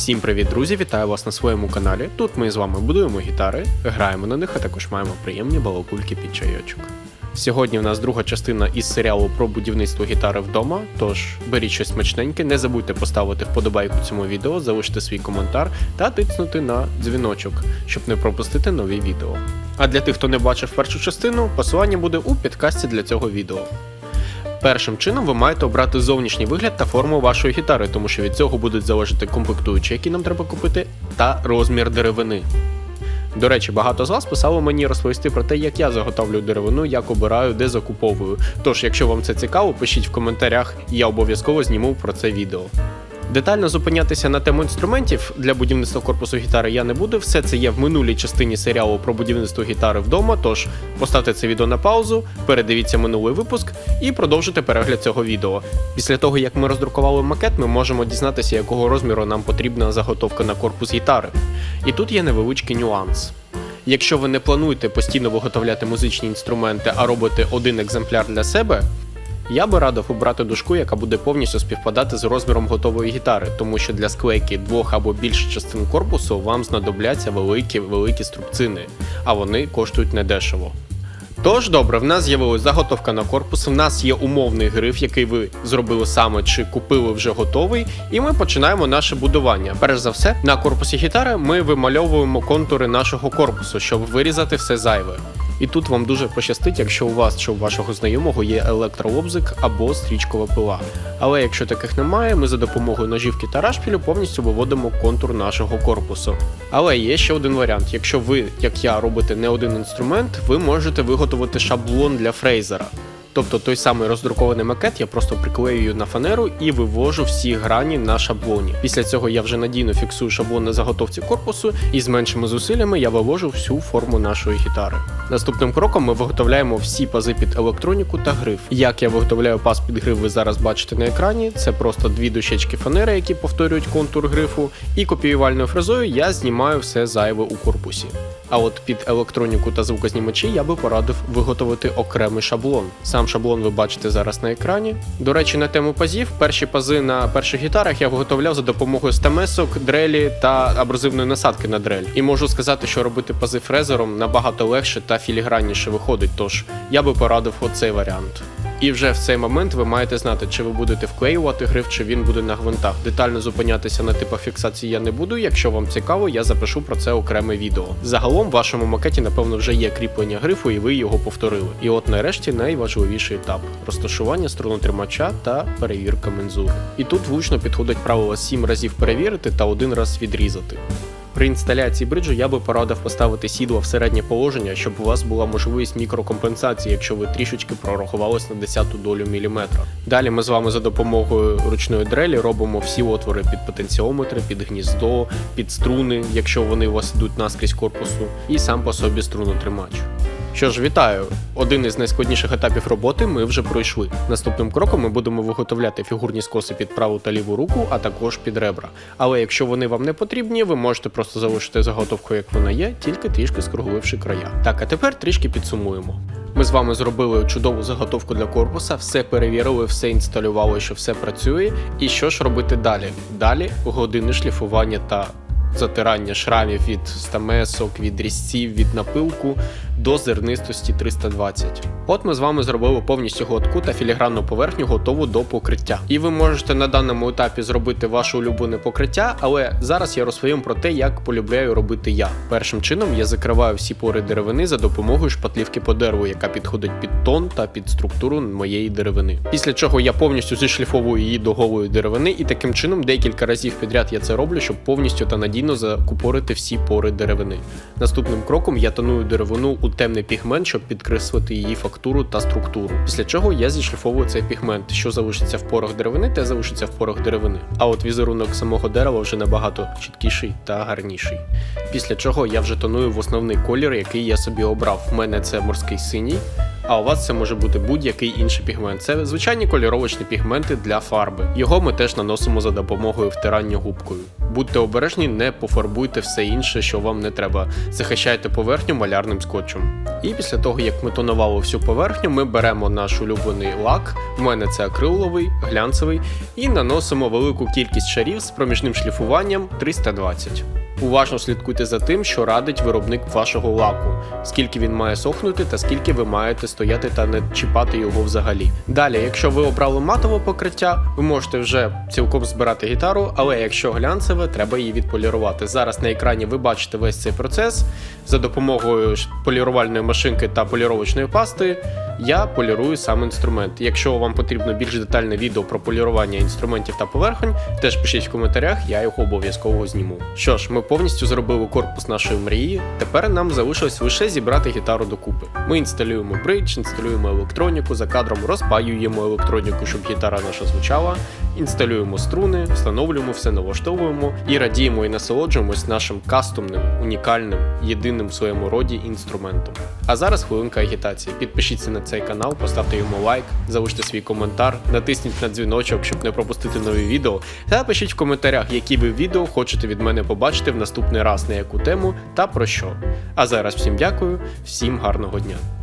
Всім привіт, друзі! Вітаю вас на своєму каналі. Тут ми з вами будуємо гітари, граємо на них, а також маємо приємні балакульки під чайочок. Сьогодні в нас друга частина із серіалу про будівництво гітари вдома. Тож беріть щось смачненьке, не забудьте поставити вподобайку цьому відео, залишити свій коментар та тиснути на дзвіночок, щоб не пропустити нові відео. А для тих, хто не бачив першу частину, посилання буде у підкасті для цього відео. Першим чином ви маєте обрати зовнішній вигляд та форму вашої гітари, тому що від цього будуть залежати комплектуючі, які нам треба купити, та розмір деревини. До речі, багато з вас писало мені розповісти про те, як я заготовлю деревину, як обираю, де закуповую. Тож, якщо вам це цікаво, пишіть в коментарях, я обов'язково зніму про це відео. Детально зупинятися на тему інструментів для будівництва корпусу гітари я не буду. Все це є в минулій частині серіалу про будівництво гітари вдома. Тож поставте це відео на паузу, передивіться минулий випуск і продовжуйте перегляд цього відео. Після того, як ми роздрукували макет, ми можемо дізнатися, якого розміру нам потрібна заготовка на корпус гітари. І тут є невеличкий нюанс. Якщо ви не плануєте постійно виготовляти музичні інструменти, а робите один екземпляр для себе, я би радив обрати дужку, яка буде повністю співпадати з розміром готової гітари, тому що для склейки двох або більше частин корпусу вам знадобляться великі великі струбцини, а вони коштують недешево. Тож добре, в нас з'явилась заготовка на корпус, в нас є умовний гриф, який ви зробили саме чи купили вже готовий, і ми починаємо наше будування. Перш за все, на корпусі гітари ми вимальовуємо контури нашого корпусу, щоб вирізати все зайве. І тут вам дуже пощастить, якщо у вас чи у вашого знайомого є електрообзик або стрічкова пила. Але якщо таких немає, ми за допомогою ножівки та рашпілю повністю виводимо контур нашого корпусу. Але є ще один варіант: якщо ви, як я, робите не один інструмент, ви можете виготовити шаблон для фрейзера. Тобто той самий роздрукований макет я просто приклеюю на фанеру і вивожу всі грані на шаблоні. Після цього я вже надійно фіксую шаблон на заготовці корпусу, і з меншими зусиллями я вивожу всю форму нашої гітари. Наступним кроком ми виготовляємо всі пази під електроніку та гриф. Як я виготовляю паз під гриф, ви зараз бачите на екрані. Це просто дві дощечки фанери, які повторюють контур грифу, і копіювальною фрезою я знімаю все зайве у корпусі. А от під електроніку та звукознімачі я би порадив виготовити окремий шаблон. Сам шаблон ви бачите зараз на екрані. До речі, на тему пазів, перші пази на перших гітарах я виготовляв за допомогою стамесок, дрелі та абразивної насадки на дрель. І можу сказати, що робити пази фрезером набагато легше та філігранніше виходить, тож я би порадив оцей варіант. І вже в цей момент ви маєте знати, чи ви будете вклеювати гриф, чи він буде на гвинтах. Детально зупинятися на типах фіксації я не буду. Якщо вам цікаво, я запишу про це окреме відео. Загалом в вашому макеті, напевно, вже є кріплення грифу, і ви його повторили. І от нарешті найважливіший етап розташування струнотримача та перевірка мензури. І тут влучно підходить правило 7 разів перевірити та один раз відрізати. При інсталяції бриджу я би порадив поставити сідло в середнє положення, щоб у вас була можливість мікрокомпенсації, якщо ви трішечки прорахувались на десяту долю міліметра. Далі ми з вами за допомогою ручної дрелі робимо всі отвори під потенціометри, під гніздо, під струни, якщо вони у вас йдуть наскрізь корпусу, і сам по собі струнотримач. Що ж, вітаю! Один із найскладніших етапів роботи ми вже пройшли. Наступним кроком ми будемо виготовляти фігурні скоси під праву та ліву руку, а також під ребра. Але якщо вони вам не потрібні, ви можете просто залишити заготовку, як вона є, тільки трішки скругливши края. Так, а тепер трішки підсумуємо. Ми з вами зробили чудову заготовку для корпуса, все перевірили, все інсталювали, що все працює. І що ж робити далі? Далі години шліфування та затирання шрамів від стамесок, від різців, від напилку до зернистості 320. От ми з вами зробили повністю гладку та філігранну поверхню готову до покриття. І ви можете на даному етапі зробити ваше улюблене покриття, але зараз я розповім про те, як полюбляю робити я. Першим чином я закриваю всі пори деревини за допомогою шпатлівки по дереву, яка підходить під тон та під структуру моєї деревини. Після чого я повністю зішліфовую її до голої деревини, і таким чином декілька разів підряд я це роблю, щоб повністю та надійно закупорити всі пори деревини. Наступним кроком я тоную деревину у темний пігмент, щоб підкреслити її фактуру та структуру. Після чого я зішліфовую цей пігмент, що залишиться в порох деревини, те залишиться в порох деревини. А от візерунок самого дерева вже набагато чіткіший та гарніший. Після чого я вже тоную в основний колір, який я собі обрав. У мене це морський синій. А у вас це може бути будь-який інший пігмент. Це звичайні кольоровочні пігменти для фарби. Його ми теж наносимо за допомогою втирання губкою. Будьте обережні, не пофарбуйте все інше, що вам не треба. Захищайте поверхню малярним скотчем. І після того, як ми тонували всю поверхню, ми беремо наш улюблений лак. У мене це акриловий, глянцевий, і наносимо велику кількість шарів з проміжним шліфуванням 320. Уважно слідкуйте за тим, що радить виробник вашого лаку, скільки він має сохнути та скільки ви маєте стояти та не чіпати його взагалі. Далі, якщо ви обрали матове покриття, ви можете вже цілком збирати гітару, але якщо глянцеве, треба її відполірувати. Зараз на екрані ви бачите весь цей процес за допомогою полірувальної машинки та поліровочної пасти. Я полірую сам інструмент. Якщо вам потрібно більш детальне відео про полірування інструментів та поверхонь, теж пишіть в коментарях, я його обов'язково зніму. Що ж, ми повністю зробили корпус нашої мрії. Тепер нам залишилось лише зібрати гітару докупи. Ми інсталюємо бридж, інсталюємо електроніку, за кадром розпаюємо електроніку, щоб гітара наша звучала, інсталюємо струни, встановлюємо все, налаштовуємо і радіємо і насолоджуємось нашим кастомним, унікальним, єдиним в своєму роді інструментом. А зараз хвилинка агітації. Підпишіться на цей канал, поставте йому лайк, залиште свій коментар, натисніть на дзвіночок, щоб не пропустити нові відео, та пишіть в коментарях, які ви відео хочете від мене побачити в наступний раз на яку тему та про що. А зараз всім дякую, всім гарного дня.